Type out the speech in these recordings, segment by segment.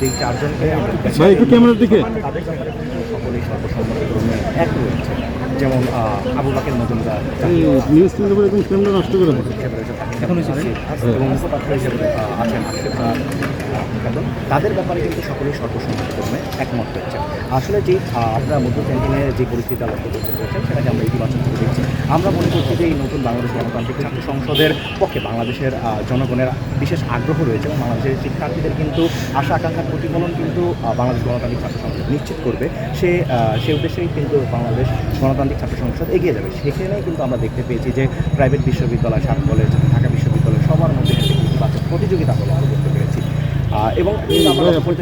যে চারজনকে আমরা ভাই একটু ক্যামেরার দিকে। তাদের সকলেই সর্বসম্মতিক্রমে এক রয়েছে যেমন আবু বাকের মজুমদার নিউজ করে একদম ক্যামেরা নষ্ট করে এখন এসেছি এবং মুখপাত্র হিসেবে আছেন আশিফ খাতুন। তাদের ব্যাপারে কিন্তু সকলেই সর্বসম্মতিক্রমে একমত হয়েছে আসলে যে আপনারা মধ্য ক্যান্টিনের যে পরিস্থিতি লক্ষ্য করতে পেরেছেন সেটাকে আমরা ইতিবাচক করে দেখছি। আমরা মনে করছি যে এই নতুন বাংলাদেশ গণতান্ত্রিক ছাত্র সংসদের পক্ষে বাংলাদেশের জনগণের বিশেষ আগ্রহ রয়েছে এবং বাংলাদেশের শিক্ষার্থীদের কিন্তু আশা, আকাঙ্ক্ষার প্রতিফলন কিন্তু বাংলাদেশ গণতান্ত্রিক ছাত্র সংসদ নিশ্চিত করবে। সে সে উদ্দেশ্যেই কিন্তু বাংলাদেশ গণতান্ত্রিক ছাত্র সংসদ এগিয়ে যাবে। সেখানেই কিন্তু আমরা দেখতে পেয়েছি যে, প্রাইভেট বিশ্ববিদ্যালয়, সাত কলেজ, ঢাকা বিশ্ববিদ্যালয় সবার মধ্যে প্রতিযোগিতা হলো আমরা আমরা লক্ষ্য করতে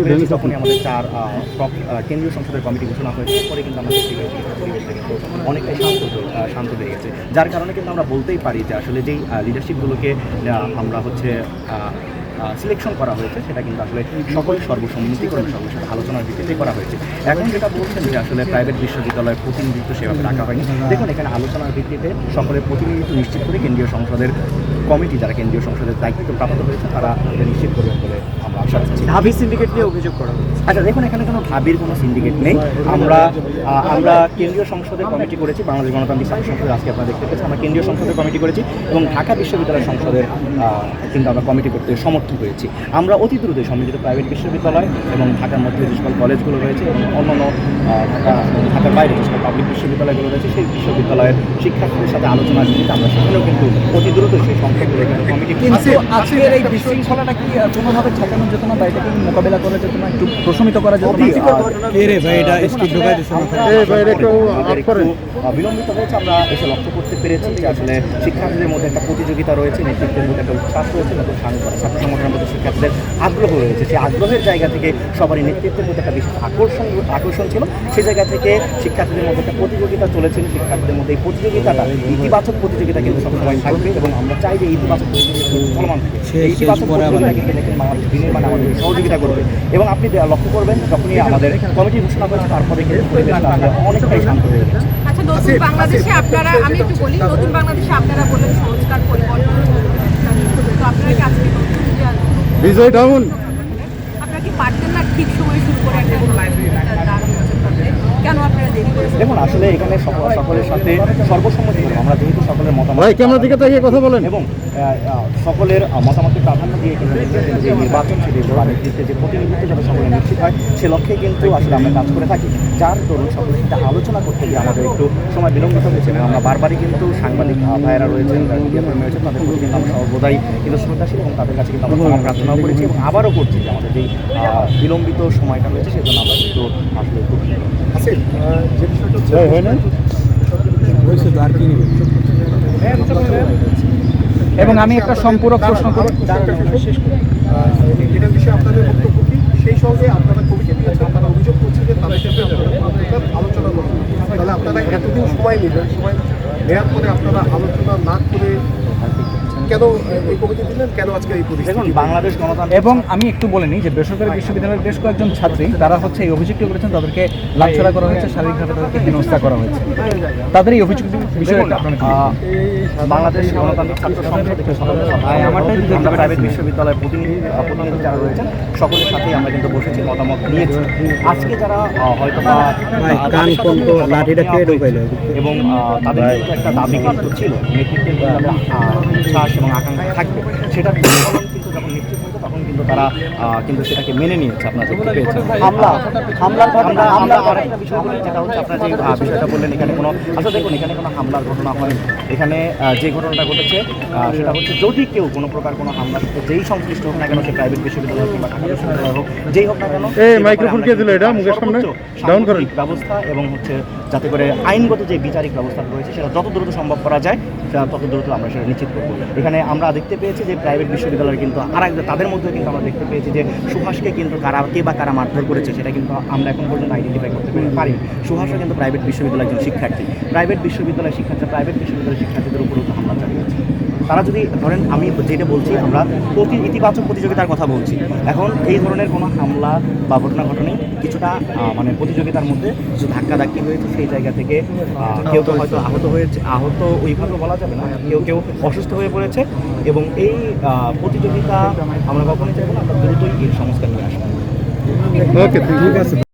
পেরেছি যখনই আমাদের চার কেন্দ্রীয় সংসদের কমিটি ঘোষণা হয়েছে। পরে কিন্তু যে পরিবেশটা কিন্তু অনেকটাই শান্ত শান্ত হয়ে গেছে। যার কারণে কিন্তু আমরা বলতেই পারি যে আসলে যেই লিডারশিপগুলোকে আমরা হচ্ছে সিলেকশন করা হয়েছে, সেটা কিন্তু আসলে সকল সর্বসম্মতিক্রমে সর্বশেষ আলোচনার ভিত্তিতে করা হয়েছে। এখন যেটা বলছেন যে আসলে প্রাইভেট বিশ্ববিদ্যালয়ের প্রতিনিধিত্ব সেভাবে রাখা হয়নি। দেখুন, এখানে আলোচনার ভিত্তিতে সকলের প্রতিনিধিত্ব নিশ্চিত করে কেন্দ্রীয় সংসদের কমিটি, যারা কেন্দ্রীয় সংসদের দায়িত্ব প্রাপ্ত হয়েছে তারা নিশ্চিত করবেন বলে আমরা আশা রাখছি। ঢাবি সিন্ডিকেট নিয়ে অভিযোগ করা হয়েছে। আচ্ছা দেখুন এখানে কোনো ভাবির কোনো সিন্ডিকেট নেই। আমরা আমরা কেন্দ্রীয় সংসদে কমিটি করেছি বাংলাদেশ গণতান্ত্রিক ছাত্র সংসদ আজকে আপনারা দেখতে পেয়েছেন। আমরা কেন্দ্রীয় সংসদে কমিটি করেছি এবং ঢাকা বিশ্ববিদ্যালয় সংসদের কিন্তু আমরা কমিটি করতে সমর্থন হয়েছি। আমরা অতি দ্রুতই সম্মিলিত প্রাইভেট বিশ্ববিদ্যালয় এবং ঢাকার মধ্যে যে সকল কলেজগুলো রয়েছে এবং অন্যান্য ঢাকা ঢাকার বাইরে যে সকল পাবলিক বিশ্ববিদ্যালয়গুলো রয়েছে সেই বিশ্ববিদ্যালয়ের শিক্ষার্থীদের সাথে আলোচনা ভিত্তিতে আমরা সেখানেও কিন্তু অতি দ্রুত সেই সংখ্যাগুলো কমিটি কিন্তু আজকের এই বিশৃঙ্খলাটা কি কোনোভাবে ঠেকানো যেত না বা এটাকে মোকাবেলা করা যেত না একটু প্রশমিত করা যেত কে রে ভাই এটা স্কিপ ঢোকাই একটু, বিলম্বিত হয়েছে আমরা এসে লক্ষ্য করতে পেরেছি যে আসলে শিক্ষার্থীদের মধ্যে একটা প্রতিযোগিতা রয়েছে নেতৃত্বের মধ্যে একটা উচ্ছ্বাস রয়েছে নতুন ছাত্র সংগঠনের মধ্যে শিক্ষার্থীদের আগ্রহ রয়েছে। সেই আগ্রহের জায়গা থেকে সবারই নেতৃত্বের মধ্যে একটা বিশেষ আকর্ষণ আকর্ষণ ছিল। সেই জায়গা থেকে শিক্ষার্থীদের মধ্যে একটা প্রতিযোগিতা চলেছিল। শিক্ষার্থীদের মধ্যে এই প্রতিযোগিতাটা ইতিবাচক প্রতিযোগিতা কিন্তু সবসময় থাকবে এবং আমরা চাই যে এই ইতিবাচক প্রতিযোগিতা চলমান থাকে। এই ইতিবাচক প্রতিযোগিতা কিন্তু বাংলাদেশ দিনের মানে আমাদের সহযোগিতা করবে। এবং আপনি লক্ষ্য করবেন যখনই আমাদের কমিটি ঘোষণা করেছে তারপরে কিন্তু পরিবেশ অনেকটাই শান্ত হয়ে গেছে আচ্ছা নতুন বাংলাদেশে আপনারা আমি একটু বলি নতুন বাংলাদেশে আপনারা বললেন সংস্কার পরিবর্তন তো আপনারা কি আজকে বিজয় ডাউন আপনারা কি পারতেন না? ঠিক সময় শুরু করে একটা কেন দেখুন আসলে এখানে সকলের সাথে সর্বসম্মতি আমরা যেহেতু সকলের মতামত ক্যামেরার দিকে তাকিয়ে কথা বলেন? এবং সকলের মতামতকে প্রাধান্য দিয়ে কিন্তু যে নির্বাচন সেটি নেতৃত্বের যে প্রতিনিধিত্ব যাতে সকলে নিশ্চিত হয় সে লক্ষ্যে কিন্তু আসলে আমরা কাজ করে থাকি। যার দরুন সকলের সাথে আলোচনা করতে গিয়ে আমাদের একটু সময় বিলম্বিত হয়েছে। আমরা বারবারই কিন্তু সাংবাদিক ভাইয়েরা রয়েছেন কর্মী রয়েছেন তাদের প্রতি কিন্তু আমরা সর্বদাই কিন্তু শ্রদ্ধাশীল এবং তাদের কাছে কিন্তু আমরা প্রার্থনাও করেছি এবং আবারও করছি যে আমাদের যে বিলম্বিত সময়টা রয়েছে সেজন্য আমরা কিন্তু আসলে খুব ভাই হয় না? হয়েছে তো আর কি এবং আমি একটা সম্পূরক প্রশ্ন করি। এটার বিষয়ে আপনাদের বক্তব্য কি? সেই সঙ্গে আপনারা দিয়েছেন আপনারা অভিযোগ করছেন যে তাদের সাথে আপনারা আপনারা আলোচনা করবেন তাহলে আপনারা এতদিন সময় নেবেন সময় নেওয়ার পরে আপনারা আলোচনা না করে কেন এই কমিটি দিলেন? কেন আজকে এই দেখুন বাংলাদেশ গণতান্ত্রিক এবং আমি একটু বলে নিই যে বেসরকারি বিশ্ববিদ্যালয়ের বেশ কয়েকজন ছাত্রী তারা হচ্ছে এই অভিযোগটি করেছেন তাদেরকে লাভছড়া করা হয়েছে শারীরিকভাবে তাদেরকে হেনস্থা করা হয়েছে। তাদের এই অভিযোগ বিষয়ে বাংলাদেশ গণতান্ত্রিক ছাত্র সংসদ থেকে সকলের সভায় আমারটাই আমরা প্রাইভেট বিশ্ববিদ্যালয়ের প্রতিনিধি প্রতিনিধি যারা রয়েছেন সকলের সাথেই আমরা কিন্তু বসেছি মতামত নিয়েছি। আজকে যারা হয়তো বা এবং তাদের একটা দাবি কিন্তু ছিল নেতৃত্বের এবং আকাঙ্ক্ষা থাকবে সেটা কিন্তু যখন নিশ্চিত তখন কিন্তু তারা কিন্তু সেটাকে মেনে নিয়েছে আপনারা দেখতে পেয়েছেন হামলা হামলার ঘটনা আমরা আরেকটা বিষয় বলি যেটা হচ্ছে আপনার যে বিষয়টা বললেন এখানে কোনো আসলে দেখুন এখানে কোনো হামলার ঘটনা হয়নি এখানে যে ঘটনাটা ঘটেছে সেটা হচ্ছে যদি কেউ কোনো প্রকার কোনো হামলা যেই সংশ্লিষ্ট হোক না কেন সে প্রাইভেট বিশ্ববিদ্যালয় কিংবা ঢাকা বিশ্ববিদ্যালয় হোক যেই হোক না কেন এই, মাইক্রোফোন কে দিল এটা? মুখের সামনে? ডাউন করেন। ব্যবস্থা এবং হচ্ছে যাতে করে আইনগত যে বিচারিক ব্যবস্থা রয়েছে সেটা যত দ্রুত সম্ভব করা যায় সেটা তত দ্রুত আমরা সেটা নিশ্চিত করব এখানে আমরা দেখতে পেয়েছি যে প্রাইভেট বিশ্ববিদ্যালয় কিন্তু আর তাদের মধ্যে কিন্তু আমরা দেখতে পেয়েছি যে সুহাসকে কিন্তু কারা কে বা কারা মারধর করেছে সেটা কিন্তু আমরা এখন পর্যন্ত আইডেন্টিফাই করতে পারি সুহাসও কিন্তু প্রাইভেট বিশ্ববিদ্যালয়ের একজন শিক্ষার্থী। প্রাইভেট বিশ্ববিদ্যালয়ের শিক্ষার্থী প্রাইভেট বিশ্ববিদ্যালয়ের শিক্ষার্থীদের উপরেও তো হামলা চালিয়েছে। তারা যদি ধরেন আমি যেটা বলছি, আমরা প্রতি ইতিবাচক প্রতিযোগিতার কথা বলছি। এখন এই ধরনের কোনো হামলা বা ঘটনা ঘটনাই কিছুটা মানে প্রতিযোগিতার মধ্যে কিছু ধাক্কা ধাক্কি হয়েছে। সেই জায়গা থেকে কেউ কেউ হয়তো আহত হয়েছে আহত ওইভাবে বলা যাবে না। কেউ কেউ অসুস্থ হয়ে পড়েছে এবং এই প্রতিযোগিতা আমরা করব আমরা দ্রুতই সংস্কার নিয়ে আসব। ওকে ঠিক আছে।